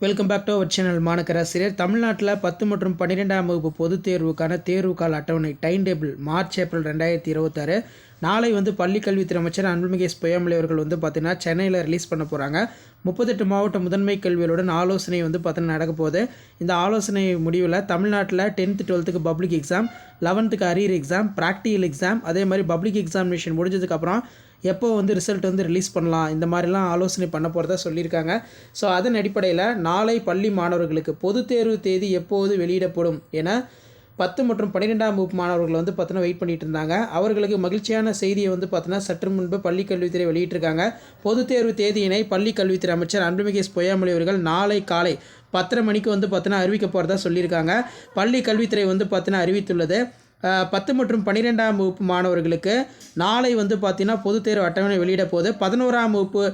Welcome back to our channel மாணக்கராசிரியர் தமிழ்நாட்டில் பத்து மற்றும் பன்னிரெண்டாம் வகுப்பு பொதுத் தேர்வுக்கான தேர்வு கால அட்டவணை டைம் டேபிள் மார்ச் ஏப்ரல் ரெண்டாயிரத்தி இருபத்தாறு. நாளை வந்து பள்ளிக்கல்வித்துறை அமைச்சர் அன்புமிகு எஸ் அவர்கள் வந்து பார்த்திங்கன்னா சென்னையில் ரிலீஸ் பண்ண போகிறாங்க முப்பத்தெட்டு மாவட்ட முதன்மை கல்விகளுடன் ஆலோசனை வந்து பார்த்தீங்கன்னா நடக்க போகுது. இந்த ஆலோசனை முடிவில் தமிழ்நாட்டில் டென்த்து டுவெல்த்துக்கு பப்ளிக் எக்ஸாம் லெவன்த்துக்கு அரியர் எக்ஸாம் ப்ராக்டிக்கல் எக்ஸாம் அதே மாதிரி பப்ளிக் எக்ஸாமினேஷன் முடிஞ்சதுக்கப்புறம் எப்போ வந்து ரிசல்ட் வந்து ரிலீஸ் பண்ணலாம் இந்த மாதிரிலாம் ஆலோசனை பண்ண போகிறதா சொல்லியிருக்காங்க. ஸோ அதன் அடிப்படையில் நாளை பள்ளி மாணவர்களுக்கு பொது தேர்வு தேதி எப்போது வெளியிடப்படும் என பத்து மற்றும் பன்னிரெண்டாம் வகுப்பு மாணவர்கள் வந்து பார்த்தோன்னா வெயிட் பண்ணிட்டு இருந்தாங்க. அவர்களுக்கு மகிழ்ச்சியான செய்தியை வந்து பார்த்தோன்னா சற்று முன்பு பள்ளி கல்வித்துறை வெளியிட்டிருக்காங்க. பொதுத் தேர்வு தேதியினை பள்ளி கல்வித்துறை அமைச்சர் அன்புமிகு பொய்யாமொழி அவர்கள் நாளை காலை பத்தரை மணிக்கு வந்து பார்த்தோன்னா அறிவிக்க போகிறதா சொல்லியிருக்காங்க. பள்ளி கல்வித்துறை வந்து பார்த்தோன்னா அறிவித்துள்ளது. பத்து மற்றும் பன்னிரெண்டாம் வகுப்பு மாணவர்களுக்கு நாளை வந்து பார்த்திங்கன்னா பொதுத் தேர்வு அட்டவணை வெளியிட போது பதினோராம் வகுப்பு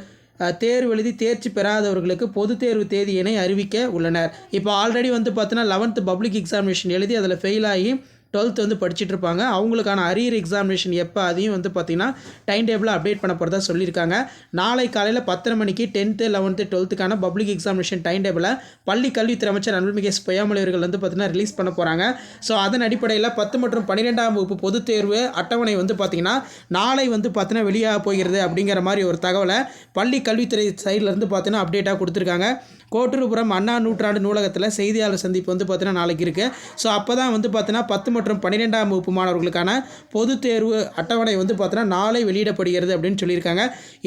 தேர்வு எழுதி தேர்ச்சி பெறாதவர்களுக்கு பொதுத் தேர்வு தேதியினை அறிவிக்க உள்ளனர். இப்போ ஆல்ரெடி வந்து பார்த்தீங்கன்னா லெவன்த்து பப்ளிக் எக்ஸாமினேஷன் எழுதி அதில் ஃபெயில் ஆகி டுவெல்த் வந்து படிச்சுட்டு இருப்பாங்க. அவங்களுக்கான அரியர் எக்ஸாமினேஷன் எப்போ அதையும் வந்து பார்த்திங்கன்னா டைம் டேபிளில் அப்டேட் பண்ண போகிறதா சொல்லியிருக்காங்க. நாளை காலையில் பத்தரை மணிக்கு டென்த்து லெவன்த்து டுவெல்த்துக்கான பப்ளிக் எக்ஸாமினேஷன் டைம் டேபிளை பள்ளி கல்வித்துறை அமைச்சர் அன்புமிகு எஸ் பொய்யாமொழி அவர்கள் வந்து பார்த்தீங்கன்னா ரிலீஸ் பண்ண போகிறாங்க ஸோ அதன் அடிப்படையில் பத்து மற்றும் பன்னிரெண்டாம் வகுப்பு பொதுத் தேர்வு அட்டவணை வந்து பார்த்தீங்கன்னா நாளை வந்து பார்த்தீங்கன்னா வெளியாக போகிறது அப்படிங்கிற மாதிரி ஒரு தகவலை பள்ளி கல்வித்துறை சைடில் இருந்து பார்த்தீங்கன்னா அப்டேட்டாக கொடுத்துருக்காங்க. கோட்டூர்புரம் அண்ணா நூற்றாண்டு நூலகத்தில் செய்தியாளர் சந்திப்பு வந்து பார்த்தீங்கன்னா நாளைக்கு இருக்குது ஸோ அப்போ தான் வந்து பார்த்தீங்கன்னா பத்து மற்றும் பன்னிரெண்டாம் வகுப்பு மாணவர்களுக்கான பொதுத் தேர்வு அட்டவணை வந்து பார்த்தீங்கன்னா நாளை வெளியிடப்படுகிறது அப்படின்னு சொல்லியிருக்காங்க.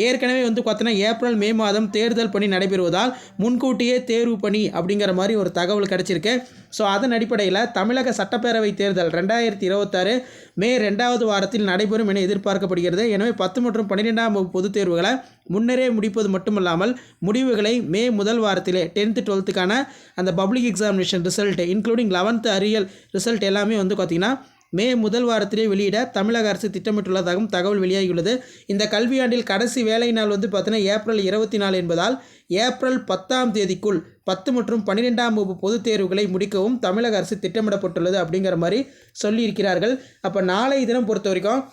ஏற்கனவே வந்து பார்த்தீங்கன்னா ஏப்ரல் மே மாதம் தேர்தல் பணி நடைபெறுவதால் முன்கூட்டியே தேர்வு பணி அப்படிங்கிற மாதிரி ஒரு தகவல் கிடச்சிருக்கு. ஸோ அதன் அடிப்படையில் தமிழக சட்டப்பேரவை தேர்தல் ரெண்டாயிரத்தி இருபத்தாறு மே ரெண்டாவது வாரத்தில் நடைபெறும் என எதிர்பார்க்கப்படுகிறது. எனவே பத்து மற்றும் பன்னிரெண்டாம் வகுப்பு பொதுத் தேர்வுகளை முன்னரே முடிப்பது மட்டுமல்லாமல் முடிவுகளை மே முதல் வாரத்திலே டென்த்து டுவெல்த்துக்கான அந்த public examination result including eleventh arrear result எல்லாமே வந்து பார்த்திங்கன்னா மே முதல் வாரத்திலே வெளியிட தமிழக அரசு திட்டமிட்டுள்ளதாகவும் தகவல் வெளியாகியுள்ளது. இந்த கல்வியாண்டில் கடைசி வேலை நாள் வந்து பார்த்தீங்கன்னா ஏப்ரல் இருபத்தி நாலு என்பதால் ஏப்ரல் பத்தாம் தேதிக்குள் பத்து மற்றும் பன்னிரெண்டாம் வகுப்பு பொதுத் தேர்வுகளை முடிக்கவும் தமிழக அரசு திட்டமிடப்பட்டுள்ளது அப்படிங்கிற மாதிரி சொல்லியிருக்கிறார்கள். அப்போ நாளை தினம் பொறுத்த வரைக்கும்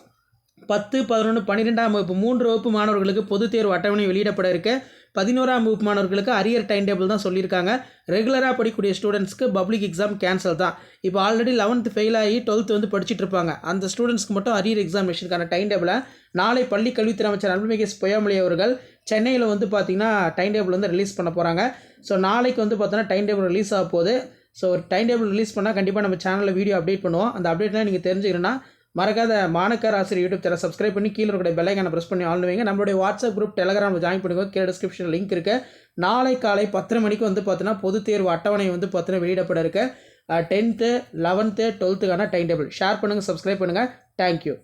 பத்து பதினொன்று பன்னிரெண்டாம் வகுப்பு மூன்று வகுப்பு மாணவர்களுக்கு பொதுத் தேர்வு அட்டவணை வெளியிடப்பட இருக்க. பதினோராம் வகுப்பு மாணவர்களுக்கு அரியர் டைம் டேபிள் தான் சொல்லியிருக்காங்க. ரெகுலராக படிக்கக்கூடிய ஸ்டூடெண்ட்ஸ்க்கு பப்ளிக் எக்ஸாம் கேன்சல் தான். இப்போ ஆல்ரெடி லெவன்த்து ஃபெயில் ஆகி டுவெல்த் வந்து படிச்சுட்டு இருப்பாங்க. அந்த ஸ்டூடெண்ட்ஸ்க்கு மட்டும் அரியர் எக்ஸாமினேஷனுக்கான டைம் டேபிளை நாளை பள்ளி கல்வித்துறை அமைச்சர் அன்புமிகேஷ் எஸ் பொய்யாமொழி அவர்கள் சென்னையில் வந்து பார்த்திங்கன்னா டைம் டேபிள் வந்து ரிலீஸ் பண்ண போகிறாங்க ஸோ நாளைக்கு வந்து பார்த்தோன்னா டைம் டேபிள் ரிலீஸ் ஆக போகுது. ஸோ ஒரு டைம் டேபிள் ரிலீஸ் பண்ணால் கண்டிப்பாக நம்ம சேனலில் வீடியோ அப்டேட் பண்ணுவோம். அந்த அப்டேட்லாம் நீங்கள் தெரிஞ்சுக்கணுன்னா மறக்காத மாணக்கர் ஆசிரியர் யூடியூப் சேனல் சப்ஸ்கிரைப் பண்ணி கீழே இருக்கிற பெல்லைக்கான ப்ரெஸ் பண்ணி ஆன் வைங்க. நம்மளுடைய வாட்ஸ்அப் குரூப் டெலகிராமில் ஜாயின் பண்ணுங்க கீழே டிஸ்கிரிப்ஷன் லிங்க் இருக்குது நாளை காலை பத்தரை மணிக்கு வந்து பார்த்தீங்கன்னா பொது தேர்வு அட்டவணை வந்து பார்த்தீங்கன்னா வெளியிடப்பட இருக்கு. டென்த்து லெவன்த்து டுவெல்த்துக்கான டைம் டேபிள் ஷேர் பண்ணுங்கள் சப்ஸ்கிரைப் பண்ணுங்கள் தேங்க்யூ